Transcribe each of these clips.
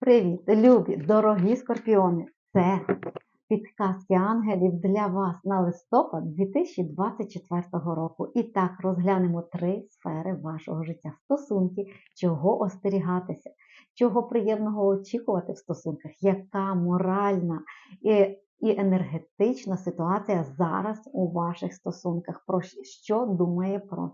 Привіт, любі, дорогі скорпіони! Це підказки ангелів для вас на листопад 2024 року. І так, розглянемо три сфери вашого життя. Стосунки, чого остерігатися, чого приємного очікувати в стосунках, яка моральна і, і енергетична ситуація зараз у ваших стосунках, про що думає про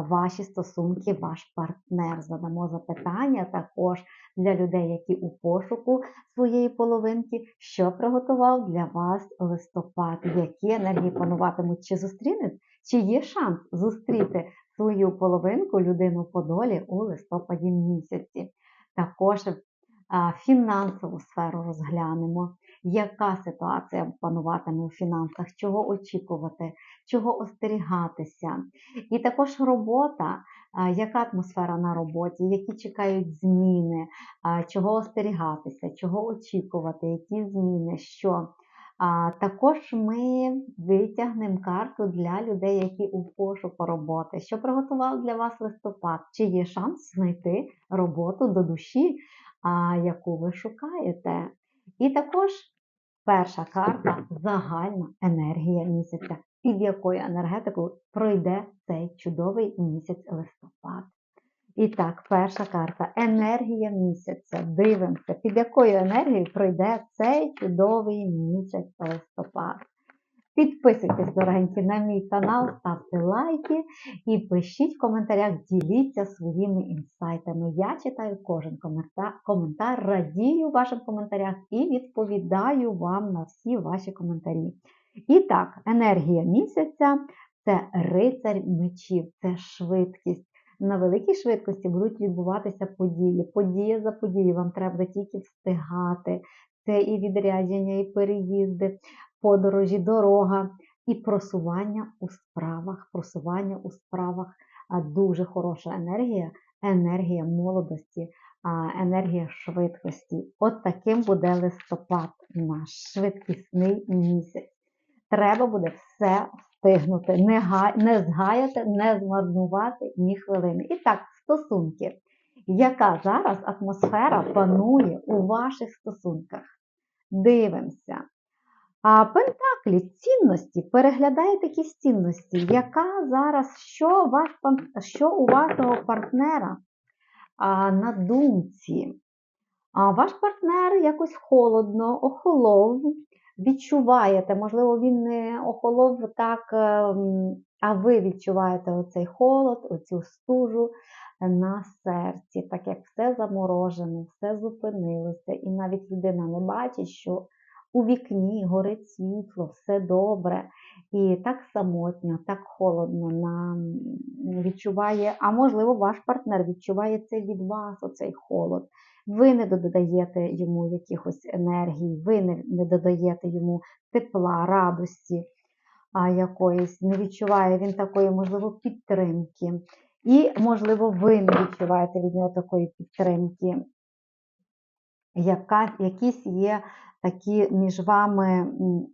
ваші стосунки, ваш партнер. Задамо запитання також для людей, які у пошуку своєї половинки, що приготував для вас листопад, які енергії пануватимуть, чи зустрінете, чи є шанс зустріти свою половинку, людину по долі у листопаді місяці. Також а, фінансову сферу розглянемо, яка ситуація пануватиме у фінансах, чого очікувати, чого остерігатися. І також робота, яка атмосфера на роботі, які чекають зміни, чого остерігатися, чого очікувати, які зміни, що. А також ми витягнемо карту для людей, які у пошуку роботи, що приготував для вас листопад, чи є шанс знайти роботу до душі, а, яку ви шукаєте. І також перша карта загальна енергія місяця, під якою енергетикою пройде цей чудовий місяць листопад. І так, перша карта енергія місяця. Дивимося, під якою енергією пройде цей чудовий місяць листопад. Підписуйтесь, дорогенькі, на мій канал, ставте лайки і пишіть в коментарях, діліться своїми інсайтами. Я читаю кожен коментар, радію вашим коментарях і відповідаю вам на всі ваші коментарі. І так, енергія місяця це рицарь мечів, це швидкість. На великій швидкості будуть відбуватися події. Подія за подією, вам треба тільки встигати. Це і відрядження, і переїзди, подорожі, дорога, і просування у справах. Просування у справах дуже хороша енергія, енергія молодості, енергія швидкості. От таким буде листопад, наш швидкісний місяць. Треба буде все встигнути, не, га... не згаяти, не змарнувати ні хвилини. І так, стосунки. Яка зараз атмосфера панує у ваших стосунках? Дивимося. А Пентаклі цінності, переглядаєте якісь цінності, яка зараз, що, ваш, що у вашого партнера а, на думці? А Ваш партнер якось холодно, охолов, відчуваєте, можливо, він не охолов так, ем, а ви відчуваєте оцей холод, оцю стужу на серці, так як все заморожене, все зупинилося, і навіть людина не бачить, що у вікні горить світло, все добре. І так самотньо, так холодно нам відчуває, а можливо, ваш партнер відчуває це від вас, оцей холод. Ви не додаєте йому якихось енергій, ви не, додаєте йому тепла, радості а, якоїсь, не відчуває він такої, можливо, підтримки. І, можливо, ви не відчуваєте від нього такої підтримки. Яка, Якісь є такі між вами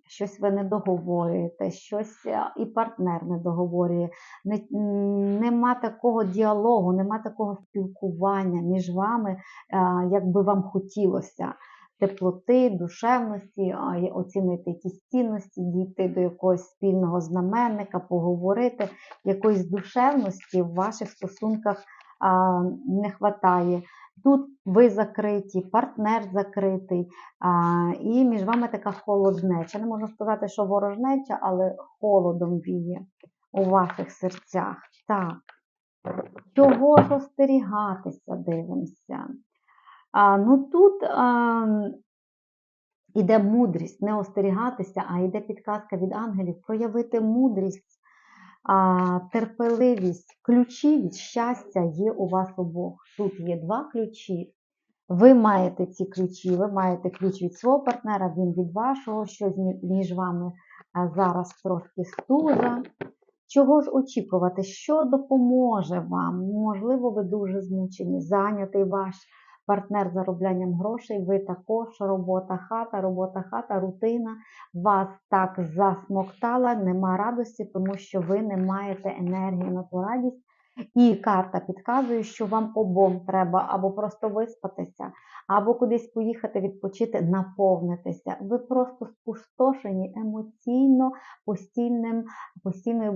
щось ви не договорюєте, щось і партнер не договорює. Не, Нема такого діалогу, нема такого спілкування між вами, як би вам хотілося. Теплоти, душевності, оцінити якісь цінності, дійти до якогось спільного знаменника, поговорити, якоїсь душевності в ваших стосунках не вистачає. Тут ви закриті, партнер закритий, а, і між вами така холоднеча. Не можна сказати, що ворожнеча, але холодом віє у ваших серцях. Так. Чого ж остерігатися, дивимося. А, Ну тут а, іде мудрість, не остерігатися, а йде підказка від ангелів проявити мудрість терпеливість, ключі від щастя є у вас обох. Тут є два ключі. Ви маєте ці ключі, ви маєте ключ від свого партнера, він від вашого, що між вами зараз трошки стужа. Чого ж очікувати? Що допоможе вам? Можливо, ви дуже змучені, зайнятий ваш партнер зароблянням грошей, ви також робота хата, робота хата, рутина вас так засмоктала, нема радості, тому що ви не маєте енергії на ту радість, І карта підказує, що вам обом треба або просто виспатися, або кудись поїхати відпочити, наповнитися. Ви просто спустошені емоційно постійним, постійною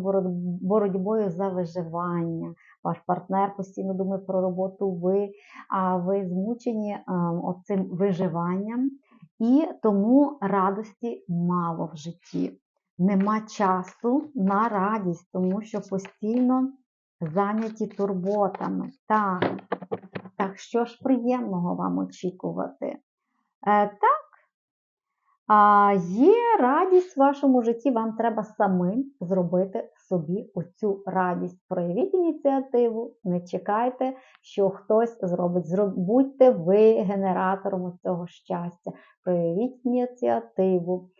боротьбою за виживання. Ваш партнер постійно думає про роботу, ви, а ви змучені е, оцим виживанням, і тому радості мало в житті. Нема часу на радість, тому що постійно зайняті турботами. Так, так що ж приємного вам очікувати? Е, так, а є радість в вашому житті, вам треба самим зробити собі оцю радість. Проявіть ініціативу, не чекайте, що хтось зробить. Будьте ви генератором цього щастя. Проявіть ініціативу,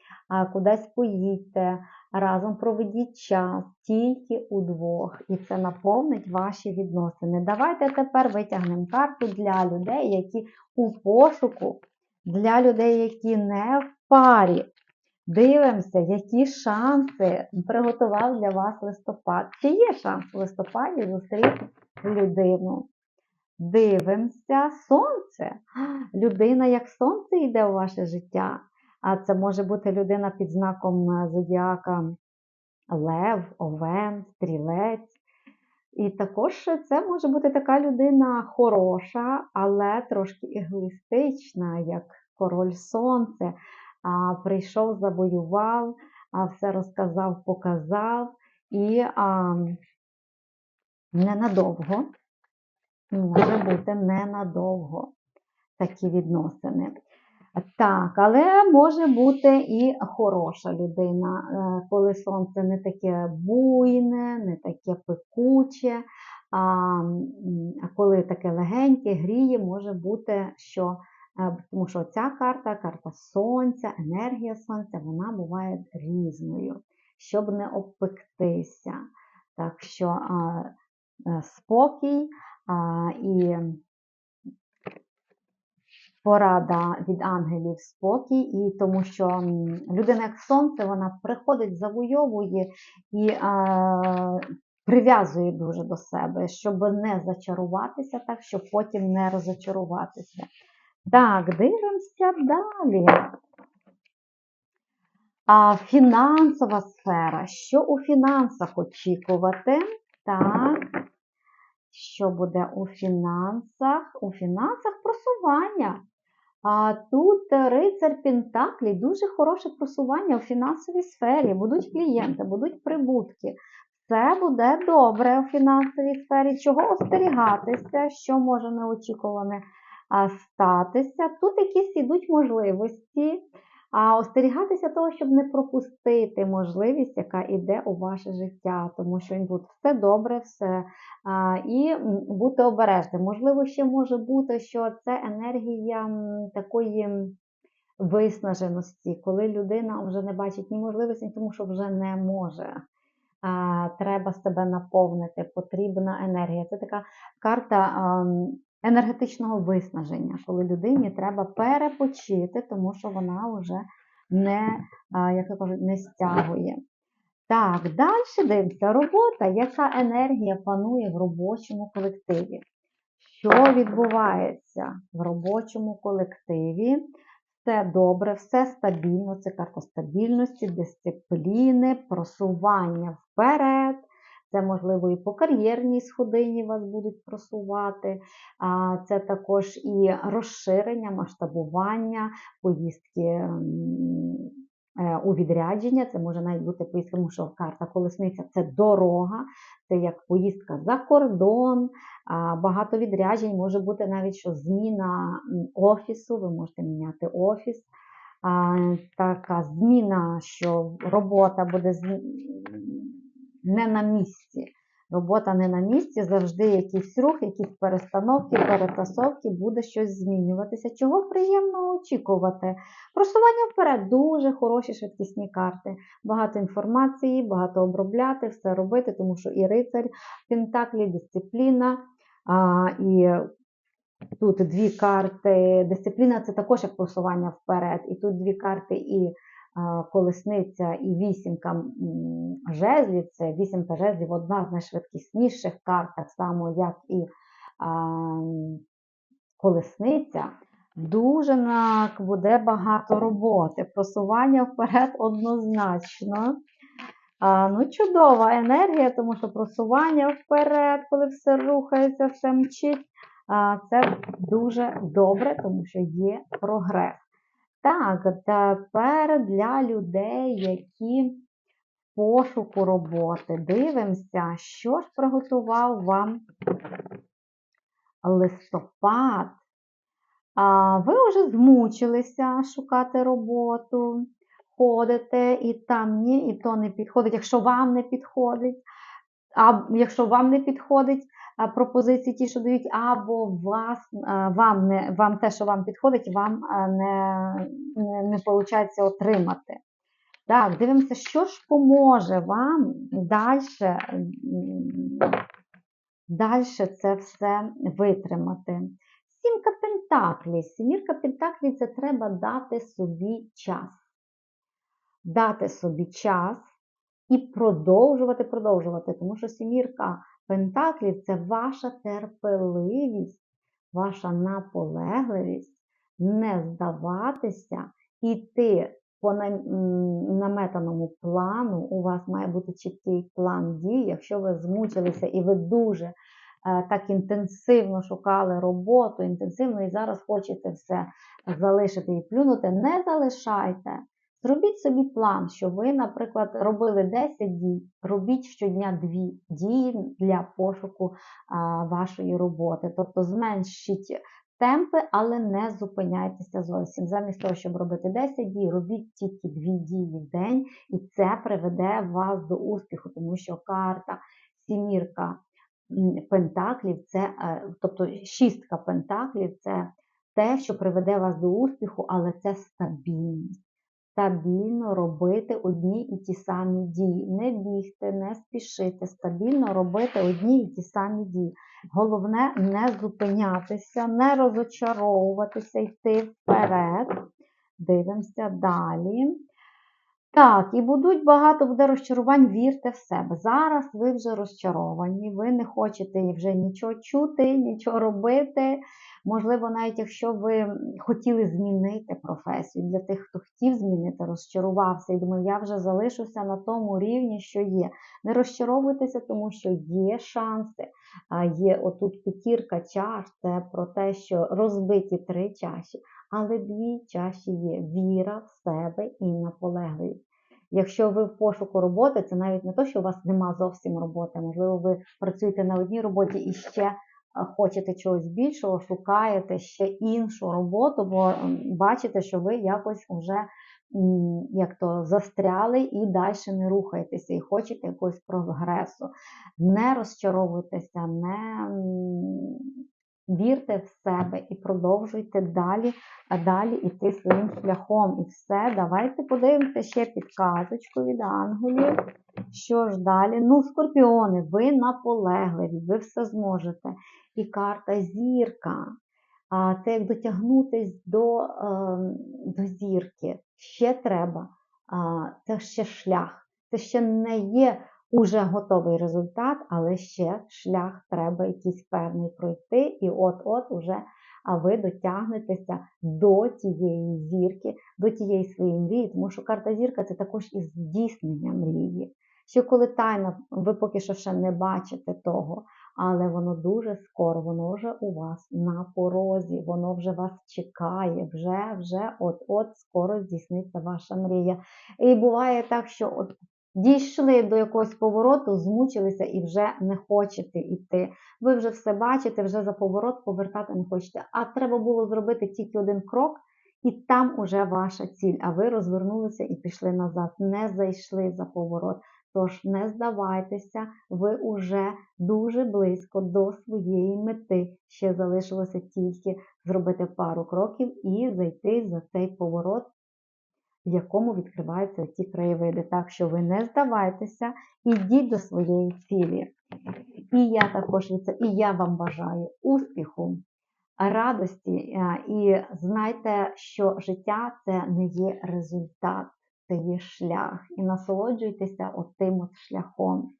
кудись поїдьте, разом проведіть час тільки удвох. І це наповнить ваші відносини. Давайте тепер витягнемо карту для людей, які у пошуку для людей, які не в парі. Дивимося, які шанси приготував для вас листопад. Чи є шанс в листопаді зустріти людину? Дивимося, сонце. Людина як сонце йде у ваше життя. А це може бути людина під знаком е, зодіака Лев, Овен, Стрілець. І також це може бути така людина хороша, але трошки егоїстична, як король сонце. А, прийшов, завоював, а, все розказав, показав і а, ненадовго, може бути ненадовго такі відносини. Так, але може бути і хороша людина, е, коли сонце не таке буйне, не таке пекуче, а коли таке легеньке, гріє, може бути, що е, тому що ця карта, карта сонця, енергія сонця, вона буває різною, щоб не обпектися. Так що е, спокій і порада від ангелів спокій, і тому що людина як сонце, вона приходить, завойовує і а, прив'язує дуже до себе, щоб не зачаруватися, так, щоб потім не розочаруватися. Так, дивимося далі. А фінансова сфера. Що у фінансах очікувати? Так. Що буде у фінансах? У фінансах просування. А тут е, рицар Пентаклі, дуже хороше просування у фінансовій сфері. Будуть клієнти, будуть прибутки. Все буде добре у фінансовій сфері. Чого остерігатися, що може неочікуване статися. Тут якісь ідуть можливості. А остерігатися того, щоб не пропустити можливість, яка йде у ваше життя, тому що тут все добре, все. І бути обережним. Можливо, ще може бути, що це енергія такої виснаженості, коли людина вже не бачить ні можливості, тому що вже не може. Треба себе наповнити, потрібна енергія. Це така карта енергетичного виснаження, коли людині треба перепочити, тому що вона вже не, як то кажуть, не стягує. Так, далі дивимося. Робота, яка енергія панує в робочому колективі. Що відбувається в робочому колективі? Все добре, все стабільно. Це карта стабільності, дисципліни, просування вперед. Це, можливо, і по кар'єрній сходині вас будуть просувати. Це також і розширення, масштабування, поїздки е, у відрядження. Це може навіть бути поїздка, тому що карта колесниця це дорога, це як поїздка за кордон. Багато відряджень може бути навіть що зміна офісу, ви можете міняти офіс. Така зміна, що робота буде не на місці. Робота не на місці, завжди якийсь рух, якісь перестановки, перетасовки, буде щось змінюватися. Чого приємно очікувати? Просування вперед, дуже хороші швидкісні карти. Багато інформації, багато обробляти, все робити, тому що і рицарь, Пентаклі, дисципліна. А, і тут дві карти. Дисципліна це також як просування вперед. І тут дві карти і колесниця і вісімка жезлів, це вісімка жезлів одна з найшвидкісніших карт, так само, як і колесниця. Дуже буде багато роботи. Просування вперед однозначно. А, ну, чудова енергія, тому що просування вперед, коли все рухається, все мчить, це дуже добре, тому що є прогрес. Так, тепер для людей, які в пошуку роботи. Дивимося, що ж приготував вам листопад. А, ви вже змучилися шукати роботу, ходите і там ні, і то не підходить. Якщо вам не підходить, а якщо вам не підходить пропозиції, ті, що дають, або вас, вам, не, вам те, що вам підходить, вам не, не, не виходить отримати. Так, дивимося, що ж поможе вам далі, далі це все витримати. Сімка Пентаклі. Сімірка Пентаклі це треба дати собі час. Дати собі час і продовжувати, продовжувати. Тому що сімірка Пентаклів це ваша терпеливість, ваша наполегливість, не здаватися, іти по наметаному плану. У вас має бути чіткий план дій. Якщо ви змучилися і ви дуже так інтенсивно шукали роботу, інтенсивно і зараз хочете все залишити і плюнути, не залишайте. Зробіть собі план, що ви, наприклад, робили 10 дій, робіть щодня 2 дії для пошуку а, вашої роботи. Тобто зменшіть темпи, але не зупиняйтеся зовсім. Замість того, щоб робити 10 дій, робіть тільки 2 дії в день, і це приведе вас до успіху, тому що карта, сімірка пентаклів, це, е, тобто шістка пентаклів це те, що приведе вас до успіху, але це стабільність. Стабільно робити одні і ті самі дії. Не бігти, не спішити, стабільно робити одні і ті самі дії. Головне не зупинятися, не розочаровуватися, йти вперед. Дивимося далі. Так, і будуть багато буде розчарувань, вірте в себе. Зараз ви вже розчаровані, ви не хочете вже нічого чути, нічого робити. Можливо, навіть якщо ви хотіли змінити професію, для тих, хто хотів змінити, розчарувався і думає, я вже залишуся на тому рівні, що є. Не розчаровуйтеся, тому що є шанси. Є отут п'ятірка чаш, це про те, що розбиті три чаші, але дві чаші є віра в себе і наполегливість. Якщо ви в пошуку роботи, це навіть не те, що у вас нема зовсім роботи. Можливо, ви працюєте на одній роботі і ще хочете чогось більшого, шукаєте ще іншу роботу, бо бачите, що ви якось вже як то застряли і далі не рухаєтеся, і хочете якогось прогресу. Не розчаровуйтеся, не вірте в себе і продовжуйте далі, а далі йти своїм шляхом. І все, давайте подивимося ще підказочку від ангелів. Що ж далі? Ну, скорпіони, ви наполегливі, ви все зможете. І карта зірка. Це як дотягнутись до ем, до зірки. Ще треба. Це ще шлях. Це ще не є уже готовий результат, але ще шлях треба якийсь певний пройти, і от-от уже ви дотягнетеся до тієї зірки, до тієї своєї мрії, тому що карта зірка це також і здійснення мрії. Що коли тайна, ви поки що ще не бачите того, але воно дуже скоро, воно вже у вас на порозі, воно вже вас чекає, вже, вже от-от скоро здійсниться ваша мрія. І буває так, що от Дійшли до якогось повороту, змучилися і вже не хочете йти. Ви вже все бачите, вже за поворот повертати не хочете. А треба було зробити тільки один крок, і там уже ваша ціль. А ви розвернулися і пішли назад, не зайшли за поворот. Тож не здавайтеся, ви вже дуже близько до своєї мети. Ще залишилося тільки зробити пару кроків і зайти за цей поворот в якому відкриваються ці краєвиди. Так що ви не здавайтеся, ідіть до своєї цілі. І я також і я вам бажаю успіху, радості, і знайте, що життя це не є результат. Це є шлях. І насолоджуйтеся отим от шляхом.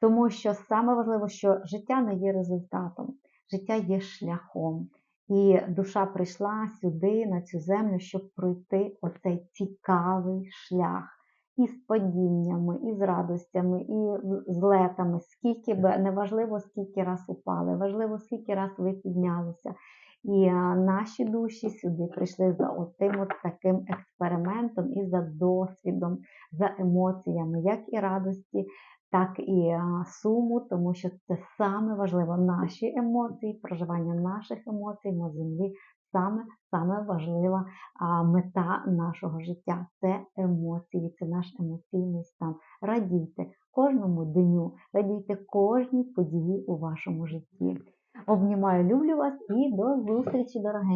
Тому що саме важливо, що життя не є результатом, життя є шляхом. І душа прийшла сюди, на цю землю, щоб пройти оцей цікавий шлях і з падіннями, і з радостями, і з- злетами. Скільки б неважливо, скільки раз упали, важливо, скільки раз ви піднялися. І наші душі сюди прийшли за отим от таким експериментом і за досвідом, за емоціями, як і радості, так і суму, тому що це саме важливо. Наші емоції, проживання наших емоцій на землі саме саме важлива мета нашого життя це емоції, це наш емоційний стан. Радійте кожному дню, радійте кожній події у вашому житті. Обнімаю, люблю вас і до зустрічі, дорогенькі!